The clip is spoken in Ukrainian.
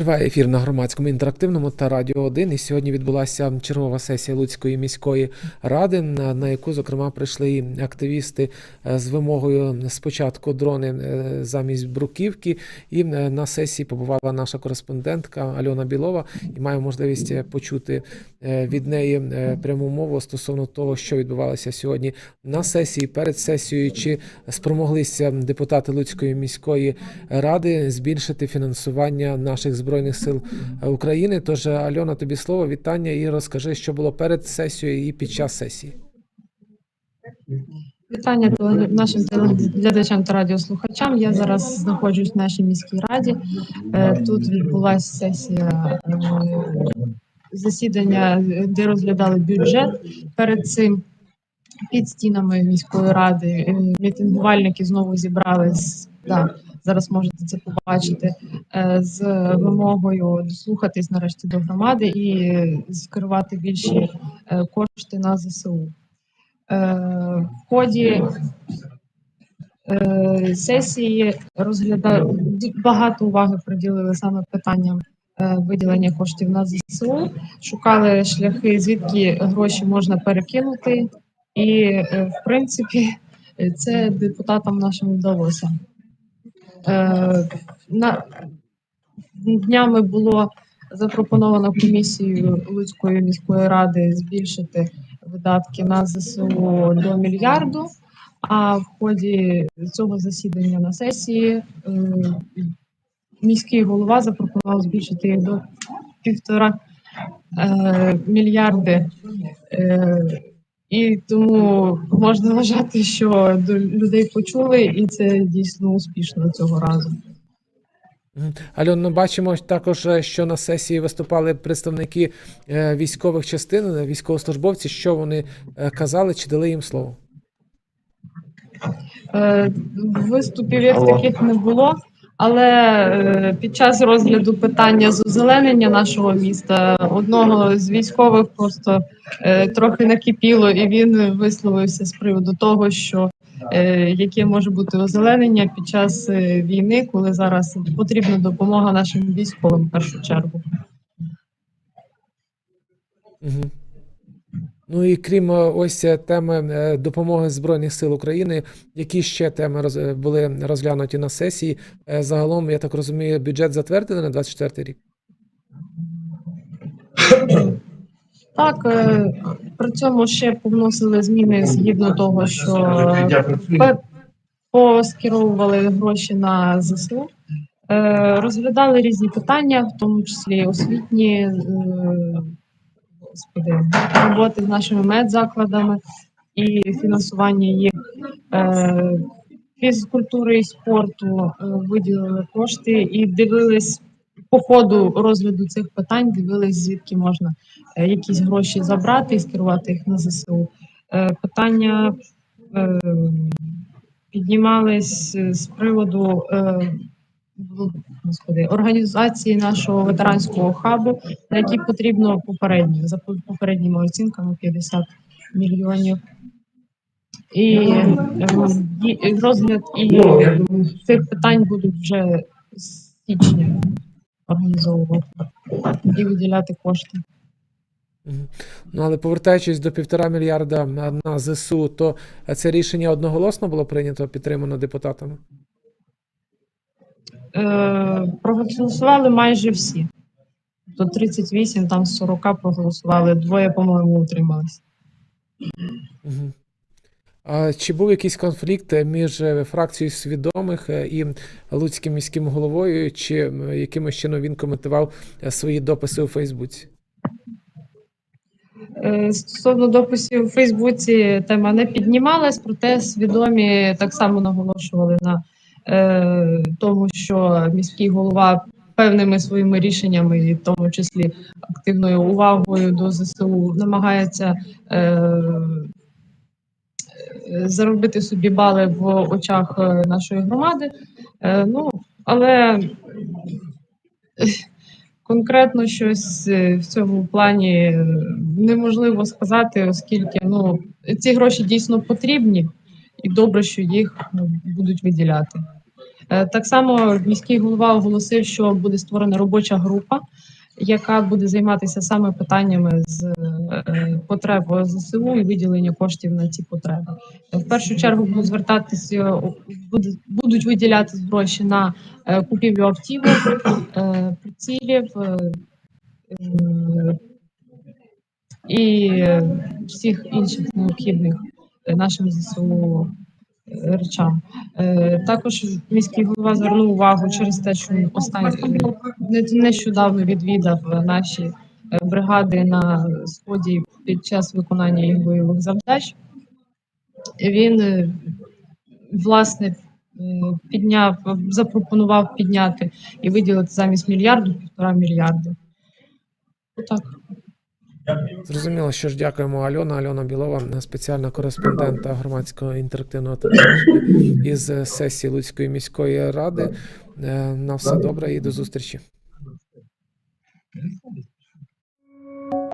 Триває ефір на громадському інтерактивному та радіо 1. І сьогодні відбулася чергова сесія Луцької міської ради, на, яку зокрема прийшли активісти е, з вимогою спочатку дрони е, замість бруківки. І е, на сесії побувала наша кореспондентка Альона Білова, і маю можливість почути від неї пряму мову стосовно того, що відбувалося сьогодні на сесії, перед сесією, чи спромоглися депутати Луцької міської ради збільшити фінансування наших збройних сил е, України. Тож, Альона, тобі слово, вітання і розкажи, що було перед сесією і під час сесії. Вітання нашим телеглядачам та радіослухачам. Я зараз знаходжусь в нашій міській раді. Е, Тут відбулася сесія е, засідання, де розглядали бюджет. Перед цим під стінами міської ради е, мітингувальники знову зібрались. Да, зараз можете це побачити е, з вимогою дослухатись нарешті до громади і скерувати більші е, кошти на ЗСУ. Е, в ході сесії розгляда багато уваги приділили саме питанням виділення коштів на ЗСУ, шукали шляхи, звідки гроші можна перекинути, і в принципі це депутатам нашим вдалося. Е, на днями було запропоновано комісією Луцької міської ради збільшити видатки на ЗСУ до мільярду. А в ході цього засідання на сесії е, міський голова запропонував збільшити їх до півтора е, мільярди. І тому можна вважати, що до людей почули, і це дійсно успішно цього разу. Альон, ми бачимо також, е, що на сесії виступали представники е, військових частин, е, військовослужбовці. Що вони казали, чи дали їм слово? Виступів як таких не було, але е, під час розгляду питання з озеленення нашого міста одного з військових просто е, трохи накипіло, і він висловився з приводу того, що е, яке може бути озеленення під час війни, коли зараз потрібна допомога нашим військовим в першу чергу. Угу. Ну і крім е, ось е, теми е, допомоги Збройних сил України, які ще теми були розглянуті на сесії? Загалом, я так розумію, бюджет затвердили на 24 рік. Так, при цьому ще повносили зміни згідно того, що поскеровували гроші на ЗСУ, розглядали різні питання, в тому числі освітні господи, роботи з нашими медзакладами і фінансування їх. Е, Фізкультури і спорту е, виділили кошти і дивились по ходу розгляду цих питань, дивились, звідки можна е, якісь гроші забрати і скерувати їх на ЗСУ. Е, Питання е, піднімались е, з приводу е, господи, організації нашого ветеранського хабу, на який потрібно попередньо, за попередніми оцінками 50 мільйонів. І е, розгляд і цих питань будуть вже з січня організовувати і виділяти кошти. Ну але повертаючись до півтора мільярда на, на ЗСУ, то е, це рішення одноголосно було прийнято, підтримано депутатами. Е, проголосували майже всі. До 38, там з 40 проголосували, двоє, по-моєму, утрималися. Угу. А чи був якийсь конфлікт е, між е, фракцією свідомих і Луцьким міським головою, чи якимось чином він коментував свої дописи у Фейсбуці? Стосовно дописів у Фейсбуці тема не піднімалась, проте свідомі так само наголошували на тому, що міський голова певними своїми рішеннями, і в тому числі активною увагою до ЗСУ, намагається е, е, заробити собі бали в очах е, нашої громади. Е, ну, але конкретно щось е, в цьому плані е, неможливо сказати, оскільки ну, ці гроші дійсно потрібні, і добре, що їх ну, будуть виділяти. Е, Так само міський голова оголосив, що буде створена робоча група, яка буде займатися саме питаннями з е, потреб ЗСУ і виділення коштів на ці потреби. В першу чергу будуть звертатися, будуть виділяти гроші на е, купівлю автівок, прицілів і всіх інших необхідних нашим ЗСУ е, речам. Е, Також міський голова звернув увагу через те, що останні нещодавно відвідав е, наші е, бригади на сході під час виконання їх бойових завдач. Він е, власне е, підняв, запропонував підняти і виділити замість мільярду півтора мільярди. Отак. Зрозуміло, що ж дякуємо Альона. Альона Білова, спеціальна кореспондента громадського інтерактивного телебачення із сесії Луцької міської ради. Е, на все добре і до зустрічі.